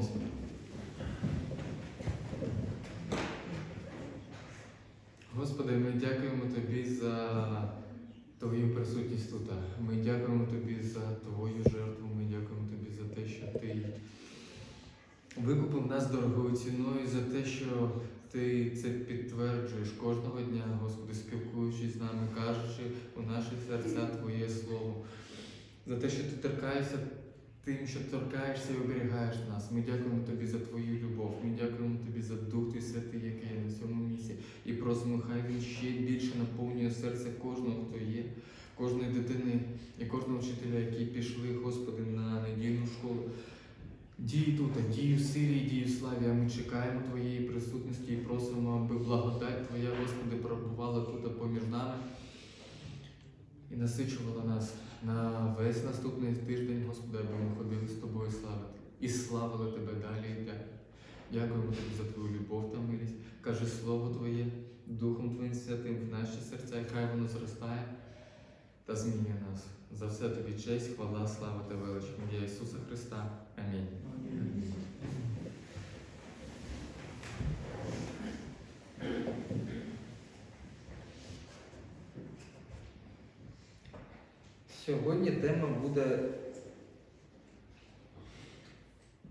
Dios. І кожного вчителя, які пішли, Господи, на недільну школу. Дій тут, дій в силі, дій в славі, а ми чекаємо Твоєї присутності і просимо, аби благодать Твоя, Господи, пробувала тут поміж нами і насичувала нас на весь наступний тиждень, Господи, аби ми ходили з Тобою славити і славили Тебе далі. Дякуємо Тобі за Твою любов та милість. Кажи Слово Твоє Духом Твоїм Святим в наші серця, і хай воно зростає та змінює нас. За все тобі честь, хвала, слава та велич. Ім'я Ісуса Христа. Амінь. Сьогодні тема буде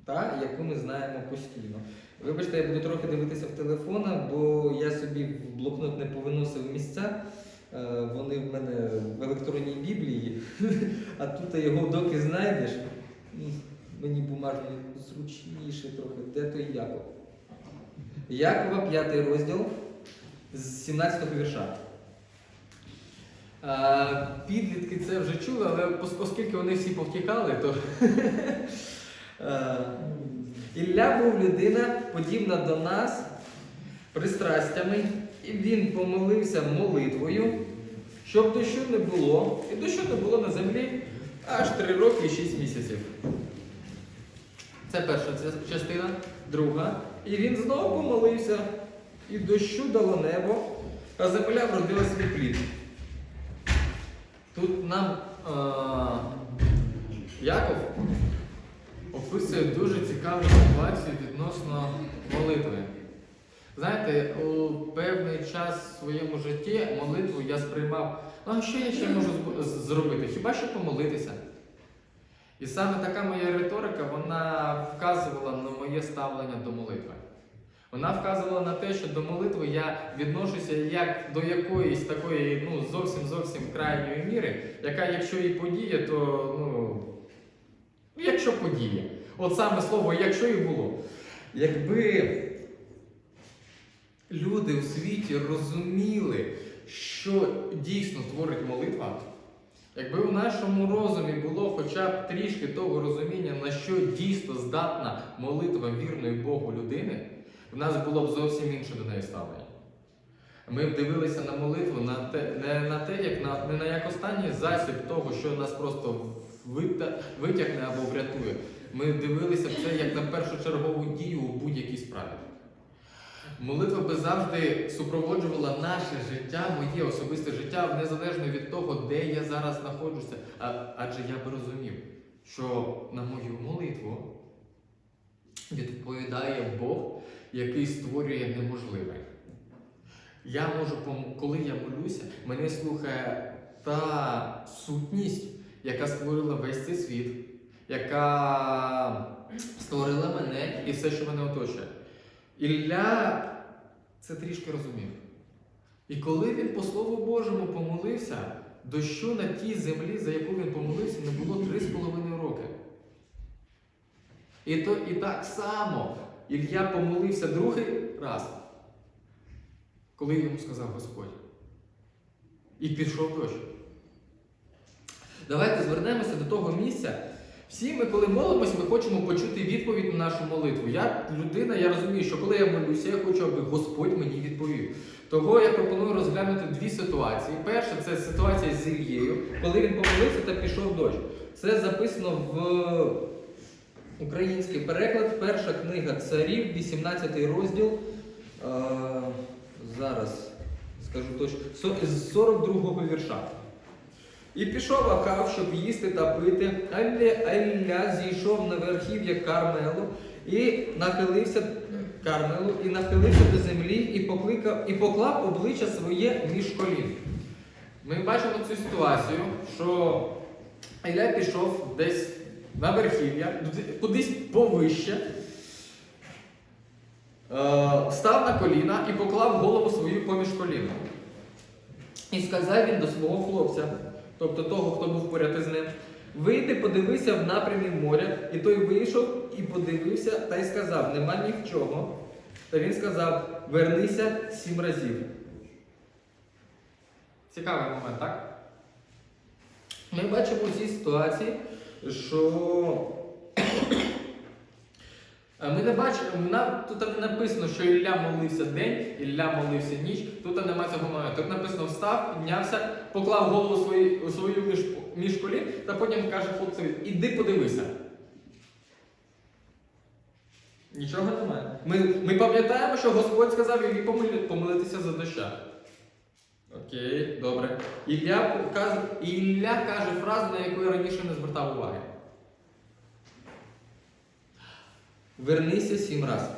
та, яку ми знаємо постійно. Вибачте, я буду трохи дивитися в телефона, бо я собі блокнот не повиносив місця. Е, Вони в мене в електронній біблії, а тут його доки знайдеш. Мені бумажний зручніше трохи. Де той Яков? Якова, п'ятий розділ з 17-го вірша. Підлітки це вже чули, але оскільки вони всі повтікали, то Е, Ілля був людина, подібна до нас, пристрастями, і він помолився молитвою, щоб дощу не було, і дощу не було на землі аж три роки і шість місяців. Це перша частина, друга. І він знову помолився, і дощу дало небо, а земля вродила свій плід. тут нам а, Яков описує дуже цікаву ситуацію відносно молитви. Знаєте, у певний час в своєму житті молитву я сприймав, ну а що я ще можу зробити? Хіба що помолитися? І саме така моя риторика, вона вказувала на моє ставлення до молитви. Вона вказувала на те, що до молитви я відношуся як до якоїсь такої, ну, зовсім зовсім крайньої міри, яка, якщо і подіє, то ну, якщо подіє. От саме слово якщо і було. Якби Люди у світі розуміли, що дійсно творить молитва, якби у нашому розумі було хоча б трішки того розуміння, на що дійсно здатна молитва вірної Богу людини, в нас було б зовсім інше до неї ставлення. Ми б дивилися на молитву на те, не на те, як на не на як останній засіб того, що нас просто витягне або врятує. Ми дивилися б це як на першочергову дію у будь-якій справі. Молитва би завжди супроводжувала наше життя, моє особисте життя, незалежно від того, де я зараз знаходжуся. А, адже я би розумів, що на мою молитву відповідає Бог, який створює неможливе. Я можу, коли я молюся, мене слухає та сутність, яка створила весь цей світ, яка створила мене і все, що мене оточує. Ілля це трішки розумів. І коли він по Слову Божому помолився, дощу на тій землі, за яку він помолився, не було три з половиною роки. І, то, і так само Ілля помолився другий раз, коли йому сказав Господь. І пішов дощ. Давайте звернемося до того місця. Всі ми, коли молимося, ми хочемо почути відповідь на нашу молитву. Я людина, я розумію, що коли я молюся, я хочу, аби Господь мені відповів. Того я пропоную розглянути дві ситуації. Перша це ситуація з Ілією, коли він помолився та пішов дощ. Це записано в український переклад, перша книга царів, 18 розділ. Е, зараз скажу точно, з 42 го вірша. І пішов Ахав, щоб їсти та пити, а Ілля- зійшов на верхів'я Кармелу І нахилився Кармелу, і нахилився до землі, і покликав, і поклав обличчя своє між колін. Ми бачимо цю ситуацію, що Ілля пішов десь на верхів'я, кудись повище, е, став на коліна і поклав голову свою поміж коліна. І сказав він до свого хлопця, тобто того, хто був поряд із ним, вийди, подивися в напрямі моря, і той вийшов і подивився та й сказав: нема нічого. Та він сказав: вернися сім разів. Цікавий момент, так? Ми бачимо у цій ситуації, що Ми не бачимо, нам тут не написано, що Ілля молився день, Ілля молився ніч. Тут немає цього моменту. Тут написано встав, піднявся, поклав голову свою, свою між, між колін та потім каже хлопцеві, іди подивися. Нічого немає. Ми, ми пам'ятаємо, що Господь сказав Іллі помили- помилитися за доща. Окей, добре. Ілля, Ілля каже фразу, на яку я раніше не звертав уваги. Вернися сім разів.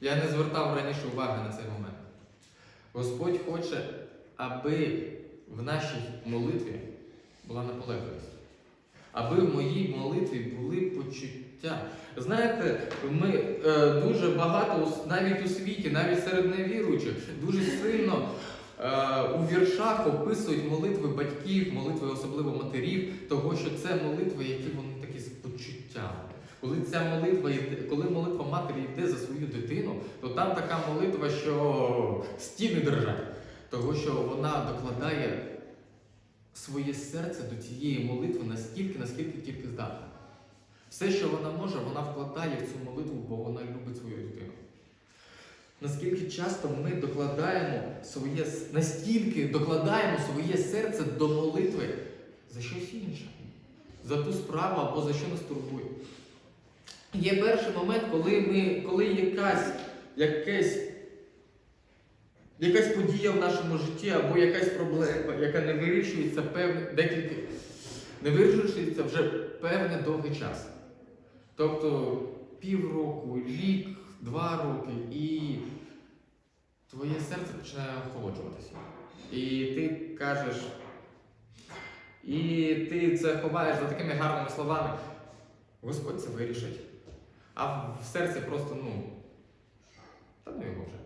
Я не звертав раніше уваги на цей момент. Господь хоче, аби в нашій молитві була наполегливість. Аби в моїй молитві були почуття. Знаєте, ми е, дуже багато, навіть у світі, навіть серед невіруючих, дуже сильно у віршах описують молитви батьків, молитви особливо матерів, того, що це молитви, які вони такі з почуттям. Коли ця молитва йде, коли молитва матері йде за свою дитину, то там така молитва, що стіни дрожать, того, що вона докладає своє серце до цієї молитви настільки, наскільки тільки здатна. Все, що вона може, вона вкладає в цю молитву, бо вона любить свою дитину. Наскільки часто ми докладаємо своє настільки докладаємо своє серце до молитви за щось інше, за ту справу або за що нас турбує. Є перший момент, коли ми, коли якась, якесь, якась подія в нашому житті або якась проблема, яка не вирішується певне, декілька, не вирішується вже певний довгий час. Тобто півроку, рік, два роки, і твоє серце починає охолоджуватися. І ти кажеш, і ти це ховаєш за такими гарними словами. Господь це вирішить. А в серці просто, ну, та ну його вже.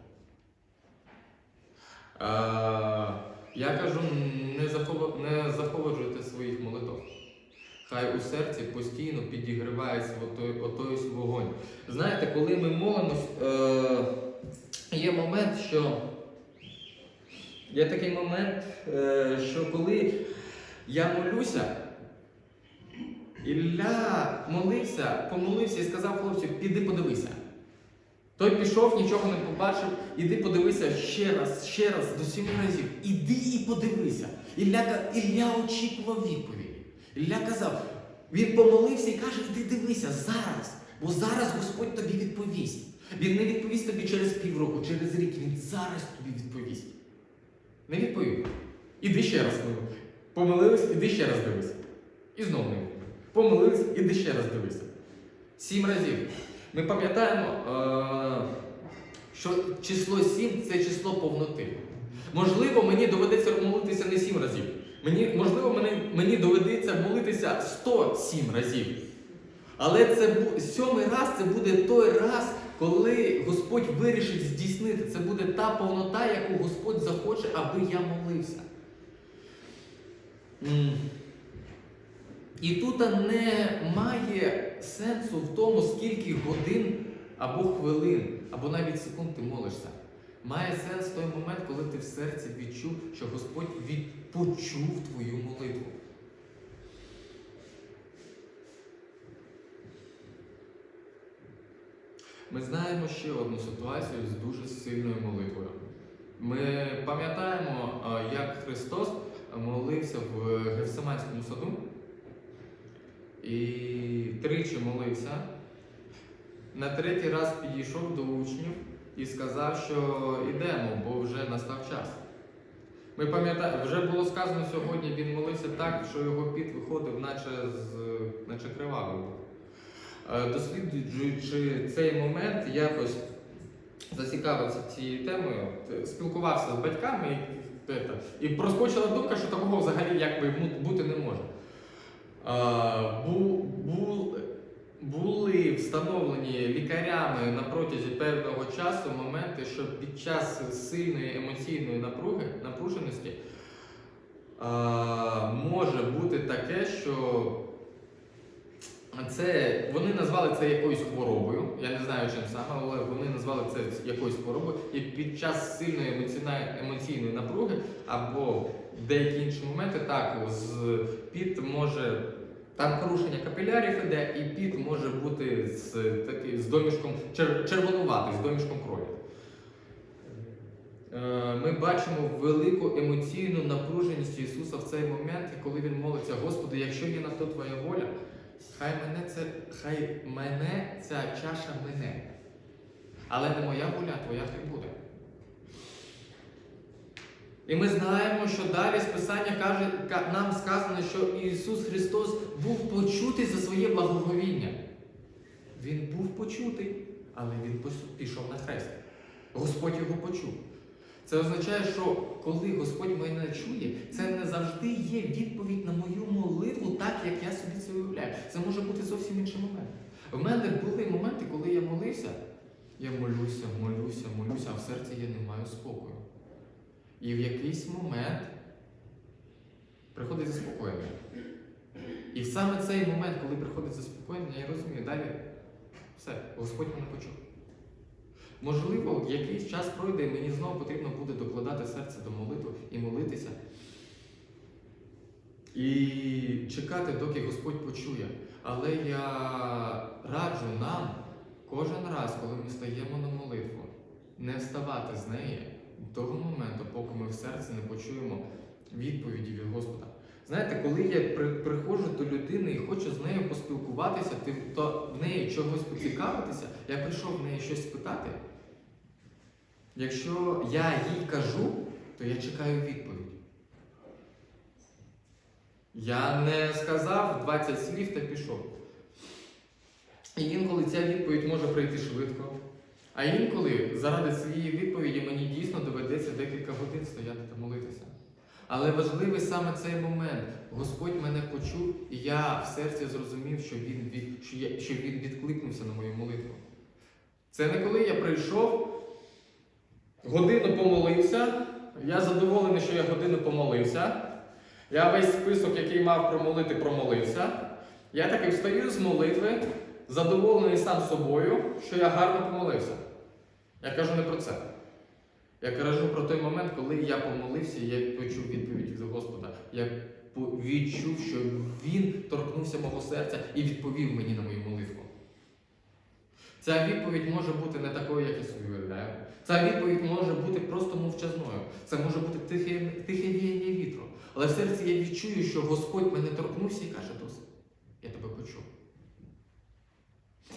Я кажу, не, не захолоджуйте своїх молитв. Хай у серці постійно підігрівається отой, отой вогонь. Знаєте, коли ми молимось, е, є момент, що є такий момент, е, що коли Я молюся. Ілля молився, помолився і сказав хлопцю, піди подивися. Той пішов, нічого не побачив, іди подивися ще раз, ще раз, до сіми разів. Іди і подивися. Ілля, Ілля очікував відповіді. Ілля казав, він помолився і каже, іди дивися зараз, бо зараз Господь тобі відповість. Він не відповість тобі через півроку, через рік, він зараз тобі відповість. Не відповів. Іди ще раз. Помилився, іди ще раз дивися. І знову не. Помилився, іди ще раз дивися. Сім разів. Ми пам'ятаємо, е, що число сім це число повноти. Можливо, мені доведеться молитися не сім разів. Мені, можливо, мені, мені доведеться молитися 107 разів. Але це сьомий раз це буде той раз, коли Господь вирішить здійснити. Це буде та повнота, яку Господь захоче, аби я молився. І тут немає сенсу в тому, скільки годин або хвилин, або навіть секунд ти молишся. Має сенс той момент, коли ти в серці відчув, що Господь від... почув твою молитву. Ми знаємо ще одну ситуацію з дуже сильною молитвою. Ми пам'ятаємо, як Христос молився в Гефсиманському саду і тричі молився. На третій раз підійшов до учнів і сказав, що йдемо, бо вже настав час. Ми пам'ятаємо, вже було сказано сьогодні, він молився так, що його піт виходив, наче, з, наче кривавий Досліджуючи цей момент, якось зацікавився цією темою, е, спілкувався з батьками і, проскочила думка, що такого взагалі якби бути не може. Бу, були встановлені лікарями на протязі певного часу моменти, що під час сильної емоційної напруги, напруженості може бути таке, що це вони назвали це якоюсь хворобою. Я не знаю чим саме, але вони назвали це якоюсь хворобою. І під час сильної емоційної напруги або деякі інші моменти, так з піт може там порушення капілярів іде, і піт може бути з такий з домішком чер, червонуватий, з домішком крові. Е, Ми бачимо велику емоційну напруженість Ісуса в цей момент, коли Він молиться, Господи, якщо є на то Твоя воля, хай мене це, хай мене ця чаша мене. Але не моя воля, а твоя хай буде. І ми знаємо, що далі з Писання каже, нам сказано, що Ісус Христос був почутий за своє благоговіння. Він був почутий, але Він пішов на хрест. Господь його почув. Це означає, що коли Господь мене чує, це не завжди є відповідь на мою молитву, так як я собі це уявляю. Це може бути зовсім інший момент. В мене були моменти, коли я молився, я молюся, молюся, молюся, а в серці я не маю спокою. І в якийсь момент приходить заспокоєння. І саме цей момент, коли приходить заспокоєння, я розумію, далі все, Господь мене почув. Можливо, якийсь час пройде, і мені знову потрібно буде докладати серце до молитви і молитися. І чекати, доки Господь почує. Але я раджу нам кожен раз, коли ми стаємо на молитву, не вставати з неї до того моменту, поки ми в серці не почуємо відповіді від Господа. Знаєте, коли я приходжу до людини і хочу з нею поспілкуватися, ти, то в неї чогось поцікавитися, я прийшов в неї щось спитати. Якщо я їй кажу, то я чекаю відповідь. Я не сказав 20 слів та пішов. І інколи ця відповідь може прийти швидко. А інколи заради цієї відповіді мені дійсно доведеться декілька годин стояти та молитися. Але важливий саме цей момент. Господь мене почув, і я в серці зрозумів, що він, від, що, я, що він відкликнувся на мою молитву. Це не коли я прийшов, годину помолився, я задоволений, що я годину помолився. Я весь список, який мав промолити, промолився. Я таки встаю з молитви, задоволений сам собою, що я гарно помолився. Я кажу не про це. Я кажу про той момент, коли я помолився, і я почув відповідь від Господа. Я відчув, що Він торкнувся мого серця і відповів мені на мою молитву. Ця відповідь може бути не такою, як я собі уявляю. Ця відповідь може бути просто мовчазною. Це може бути тихе, тихе віяння вітру. Але в серці я відчую, що Господь мене торкнувся і каже, досить, я тебе почув.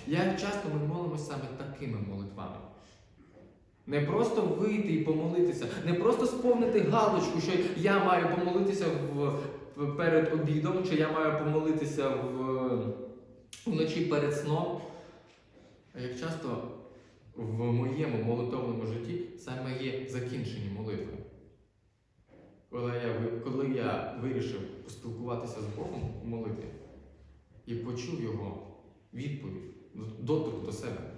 Як часто ми молимося саме такими молитвами? Не просто вийти і помолитися, не просто сповнити галочку, що я маю помолитися в, перед обідом, чи я маю помолитися в, вночі перед сном. Як часто в моєму молитовному житті саме є закінчені молитви. Коли я, коли я вирішив поспілкуватися з Богом у молитві і почув його відповідь, доторк до себе.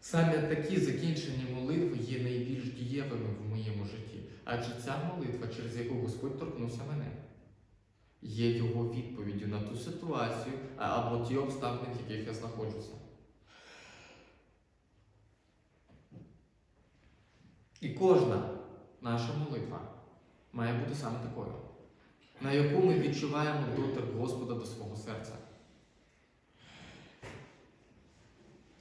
Саме такі закінчені молитви є найбільш дієвими в моєму житті. Адже ця молитва, через яку Господь торкнувся мене, є його відповіддю на ту ситуацію або ті обставини, в яких я знаходжуся. І кожна наша молитва має бути саме такою, на яку ми відчуваємо дотик Господа до свого серця. Е, і-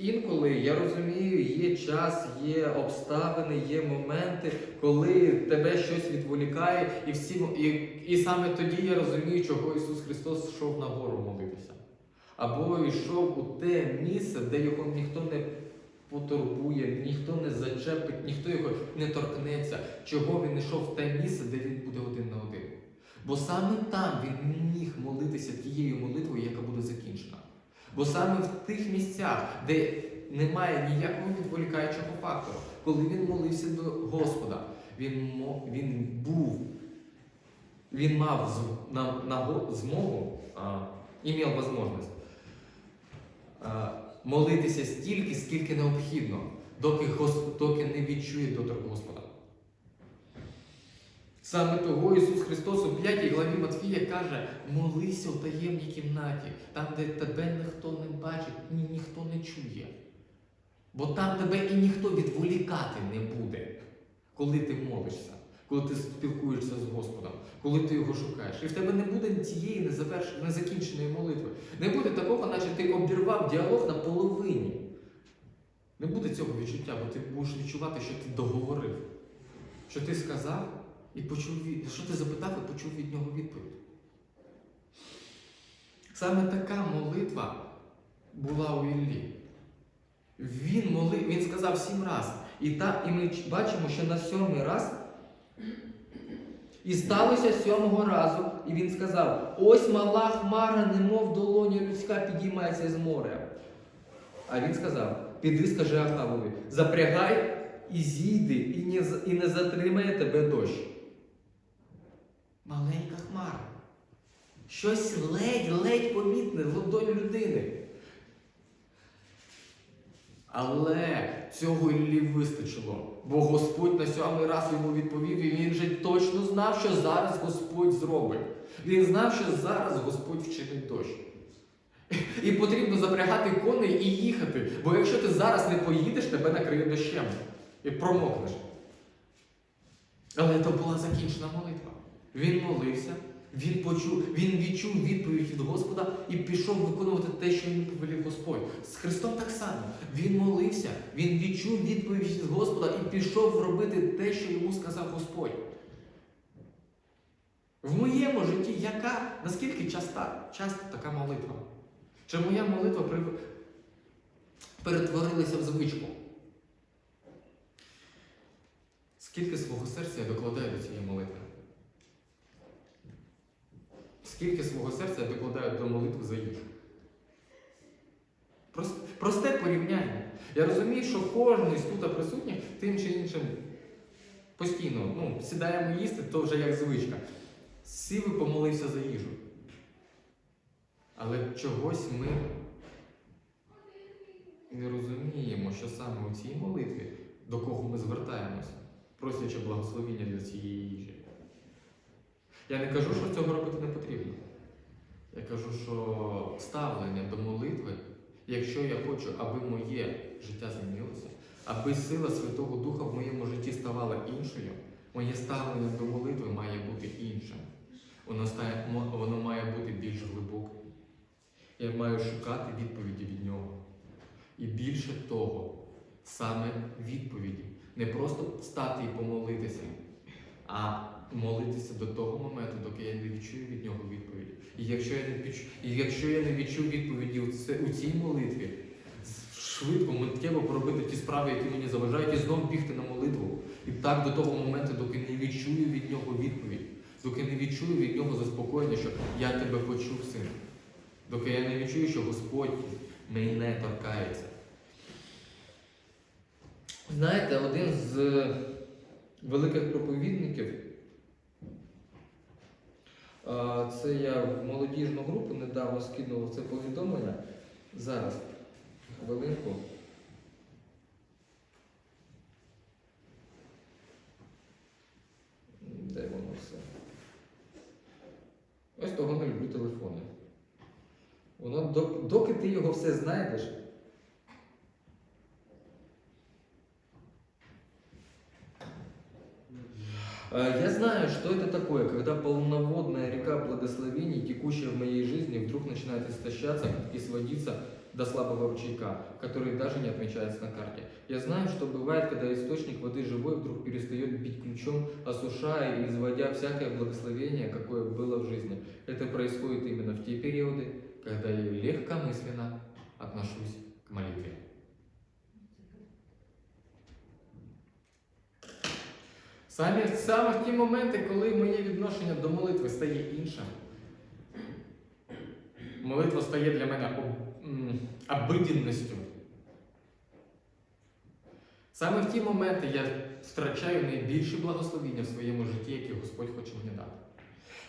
інколи я розумію, є час, є обставини, є моменти, коли тебе щось відволікає, і, всі, і, і саме тоді я розумію, чого Ісус Христос йшов на гору молитися. Або йшов у те місце, де його ніхто не потурбує, ніхто не зачепить, ніхто його не торкнеться. Чого він йшов в те місце, де він буде один на один. Бо саме там він міг молитися тією молитвою, яка буде закінчена. Бо саме в тих місцях, де немає ніякого відволікаючого фактору, коли він молився до Господа, він, він був, він мав на, на змогу, а, імів можливість а, молитися стільки, скільки необхідно, доки, доки не відчує доторк Господа. Саме того Ісус Христос у 5 главі Матфія каже: молися у таємній кімнаті, там, де тебе ніхто не бачить, ні, ніхто не чує. Бо там тебе і ніхто відволікати не буде, коли ти молишся, коли ти спілкуєшся з Господом, коли ти його шукаєш. І в тебе не буде цієї незаверш... незакінченої молитви. Не буде такого, наче ти обірвав діалог на половині. Не буде цього відчуття, бо ти будеш відчувати, що ти договорив, що ти сказав і почув від... що ти запитав і почув від нього відповідь. Саме така молитва була у Іллі. Він молив, він сказав сім раз. І, та, і ми бачимо, що на сьомий раз. І сталося сьомого разу, і він сказав: ось мала хмара, немов долоня людська підіймається з моря. А він сказав: піди, скажи Ахавові, запрягай і зійди, і не, і не затримає тебе дощ. Маленька хмара. Щось ледь-ледь помітне в ладоні людини. Але цього Іллі вистачило, бо Господь на сьомий раз йому відповів, і він же точно знав, що зараз Господь зробить. Він знав, що зараз Господь вчинить дощ. І потрібно запрягати коней і їхати, бо якщо ти зараз не поїдеш, тебе накриє дощем і промокнеш. Але це була закінчена молитва. Він молився, він почув, він відчув відповідь від Господа і пішов виконувати те, що йому повелів Господь. З Христом так само. Він молився, він відчув відповідь від Господа і пішов робити те, що йому сказав Господь. В моєму житті яка, наскільки часта, часто така молитва? Чи моя молитва при... перетворилася в звичку? Скільки свого серця я докладаю до цієї молитви? Скільки свого серця я докладаю до молитви за їжу? Просте порівняння. Я розумію, що кожен із тут присутніх тим чи іншим постійно ну, сідаємо їсти, то вже як звичка. Сів і помолився за їжу. Але чогось ми не розуміємо, що саме у цій молитві, до кого ми звертаємося, просячи благословіння для цієї їжі. Я не кажу, що цього робити не потрібно. Я кажу, що ставлення до молитви, якщо я хочу, аби моє життя змінилося, аби сила Святого Духа в моєму житті ставала іншою, моє ставлення до молитви має бути іншим. Воно, стає, воно має бути більш глибоким. Я маю шукати відповіді від нього. І більше того, саме відповіді. Не просто встати і помолитися, а молитися до того моменту, доки я не відчую від нього відповіді. І якщо я не відчу, і якщо я не відчув відповіді у, цій молитві, швидко, миттєво поробити ті справи, які мені заважають, і знову бігти на молитву. І так до того моменту, доки не відчую від нього відповідь, доки не відчую від нього заспокоєння, що я тебе почув, син. Доки я не відчую, що Господь мене торкається. Знаєте, один з великих проповідників, це я в молодіжну групу недавно скинув це повідомлення. Зараз, хвилинку. Де воно все? Ось того не люблю телефони. Воно, доки ти його все знайдеш, Я знаю, что это такое, когда полноводная река благословений, текущая в моей жизни, вдруг начинает истощаться и сводиться до слабого ручейка, который даже не отмечается на карте. Я знаю, что бывает, когда источник воды живой вдруг перестает бить ключом, осушая и изводя всякое благословение, какое было в жизни. Это происходит именно в те периоды, когда я легкомысленно отношусь к молитве. Саме, саме в ті моменти, коли моє відношення до молитви стає іншим. Молитва стає для мене об- м, обиденністю. Саме в ті моменти я втрачаю найбільші благословіння в своєму житті, які Господь хоче мені дати.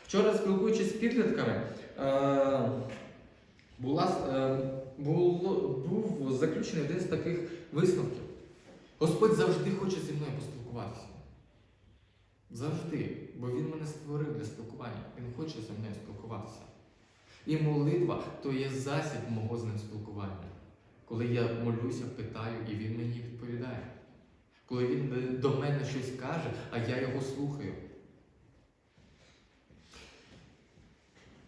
Вчора, спілкуючись з підлітками, е, була, е, був заключений один з таких висновків. Господь завжди хоче зі мною поспілкуватися. Завжди. Бо Він мене створив для спілкування. Він хоче зі мною спілкуватися. І молитва то є засіб мого з ним спілкування. Коли я молюся, питаю, і він мені відповідає. Коли він до мене щось каже, а я його слухаю.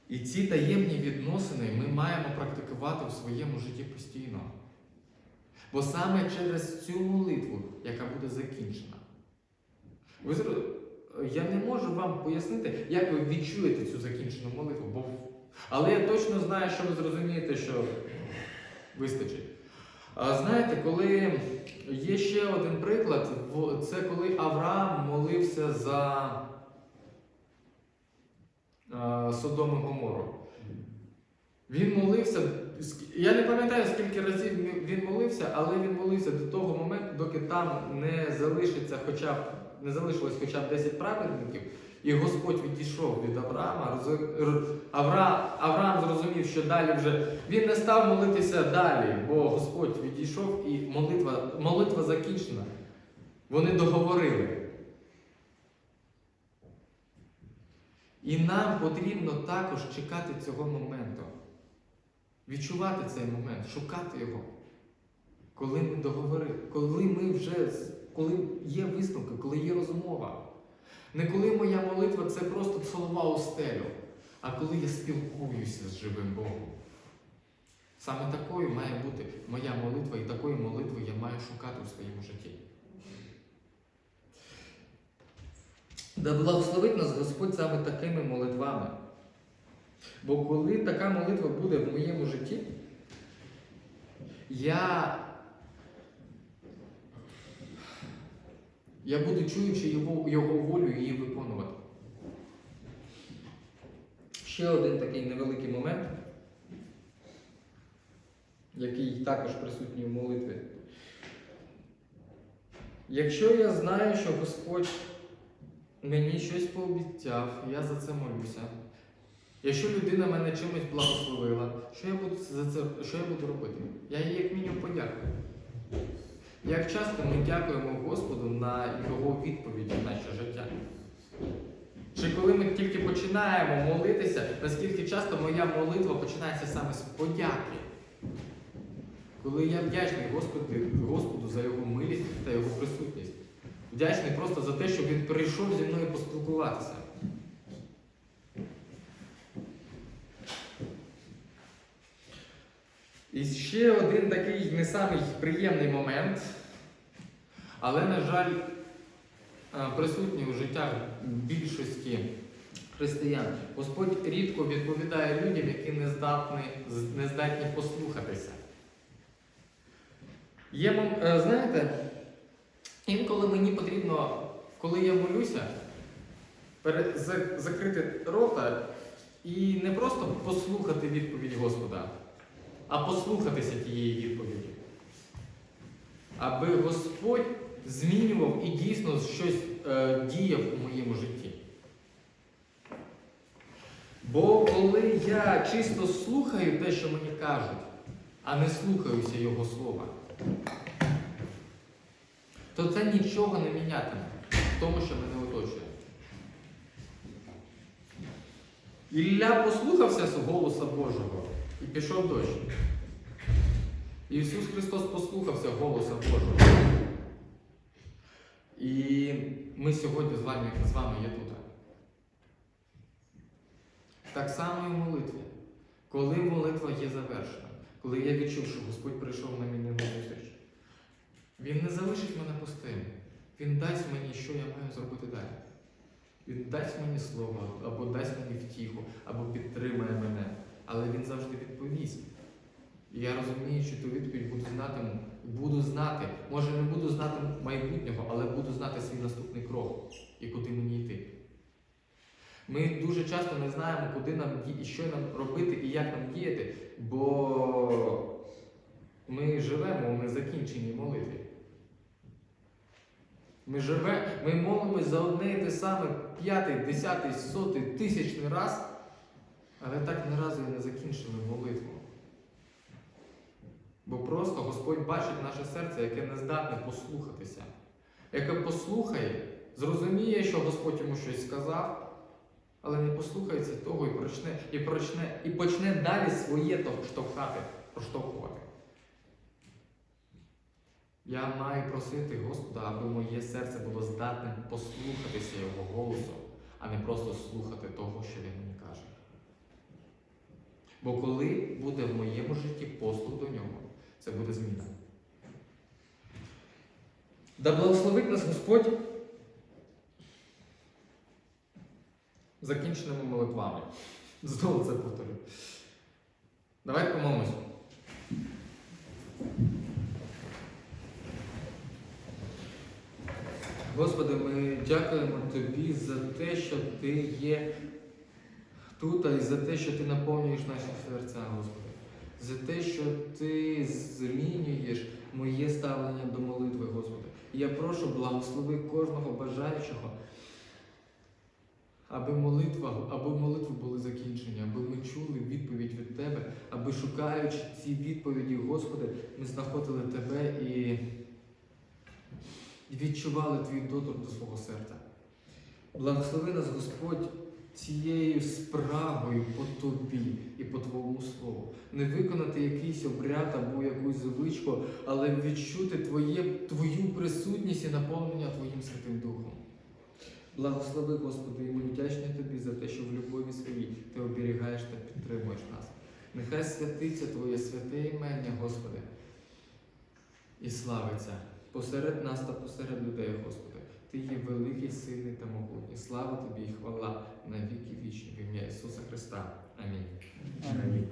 І ці таємні відносини ми маємо практикувати в своєму житті постійно. Бо саме через цю молитву, яка буде закінчена. Ви Я не можу вам пояснити, як ви відчуєте цю закінчену молитву, бо... але я точно знаю, що ви зрозумієте, що вистачить. Знаєте, коли є ще один приклад, це коли Авраам молився за Содом і Гомору. Він молився, я не пам'ятаю, скільки разів він молився, але він молився до того моменту, доки там не залишиться хоча б, не залишилось хоча б 10 праведників, і Господь відійшов від Авраама. Авра, Авраам зрозумів, що далі вже він не став молитися далі, бо Господь відійшов і молитва, молитва закінчена. Вони договорили. І нам потрібно також чекати цього моменту. Відчувати цей момент, шукати його. Коли ми договорили, коли ми вже коли є висновки, коли є розмова. Не коли моя молитва це просто слова у стелю, а коли я спілкуюся з живим Богом. Саме такою має бути моя молитва, і такої молитви я маю шукати у своєму житті. Да благословить нас Господь саме такими молитвами. Бо коли така молитва буде в моєму житті, я, я буду чуючи його, його волю її виконувати. Ще один такий невеликий момент, який також присутній в молитві. Якщо я знаю, що Господь мені щось пообіцяв, я за це молюся. Якщо людина мене чимось благословила, що я буду за це що я буду робити? Я їй як мінімум подякую. Як часто ми дякуємо Господу на його відповіді в наше життя? Чи коли ми тільки починаємо молитися, наскільки часто моя молитва починається саме з подяки? Коли я вдячний Господи, Господу за його милість та його присутність. Вдячний просто за те, що він прийшов зі мною поспілкуватися. І ще один такий не самий приємний момент, але, на жаль, е, присутній у життях більшості християн. Господь рідко відповідає людям, які не здатні, не здатні послухатися. Є, е, знаєте, інколи мені потрібно, коли я молюся, закрити рота і не просто послухати відповідь Господа, а послухатися тієї відповіді. Аби Господь змінював і дійсно щось е, діяв у моєму житті. Бо коли я чисто слухаю те, що мені кажуть, а не слухаюся Його слова, то це нічого не мінятиме в тому, що мене оточує. Ілля послухався голоса Божого і пішов дощ. Ісус Христос послухався голоса Божого. І ми сьогодні з вами, з вами є тут. Так само і в молитві. Коли молитва є завершена, коли я відчув, що Господь прийшов на мені на зустріч, Він не залишить мене пустим. Він дасть мені, що я маю зробити далі. Він дасть мені слово, або дасть мені втіху, або підтримає мене. Але він завжди відповість. І я розумію, що ту відповідь буду знатиму Буду знати. Може, не буду знати майбутнього, але буду знати свій наступний крок і куди мені йти. Ми дуже часто не знаємо, куди нам і що нам робити і як нам діяти, бо ми живемо у незакінченій молитві. Ми живе, ми молимось за одне і те саме п'ятий, десятий, сотий, тисячний раз, але так ні разу і не закінчили молитву. Бо просто Господь бачить наше серце, яке не здатне послухатися, яке послухає, зрозуміє, що Господь йому щось сказав, але не послухається того і почне, і почне, і почне далі своє то штовхати, проштовхувати. Я маю просити Господа, аби моє серце було здатним послухатися Його голосу, а не просто слухати того, що Він мені каже. Бо коли буде в моєму житті послух до нього, це буде зміна. Да благословить нас Господь Закінченими молитвами. Знову це повторю. Давай помолимось. Господи, ми дякуємо Тобі за те, що Ти є тут, і за те, що Ти наповнюєш наші серця, Господи. За те, що Ти змінюєш моє ставлення до молитви, Господи. Я прошу, благослови кожного бажаючого, аби молитва, аби молитви були закінчені, аби ми чули відповідь від Тебе, аби шукаючи ці відповіді, Господи, ми знаходили Тебе і відчували Твій доторк до свого серця. Благослови нас, Господь, цією справою по Тобі і по Твоєму Слову. Не виконати якийсь обряд або якусь звичку, але відчути Твоє, Твою присутність і наповнення Твоїм Святим Духом. Благослови, Господи, і ми вдячні Тобі за те, що в любові своїй Ти оберігаєш та підтримуєш нас. Нехай святиться Твоє святе імення, Господи, і славиться посеред нас та посеред людей, Господи. Ти є великий, сильний та могутній. Слава тобі і хвала на віки вічні в ім'я Ісуса Христа. Амінь. Амінь.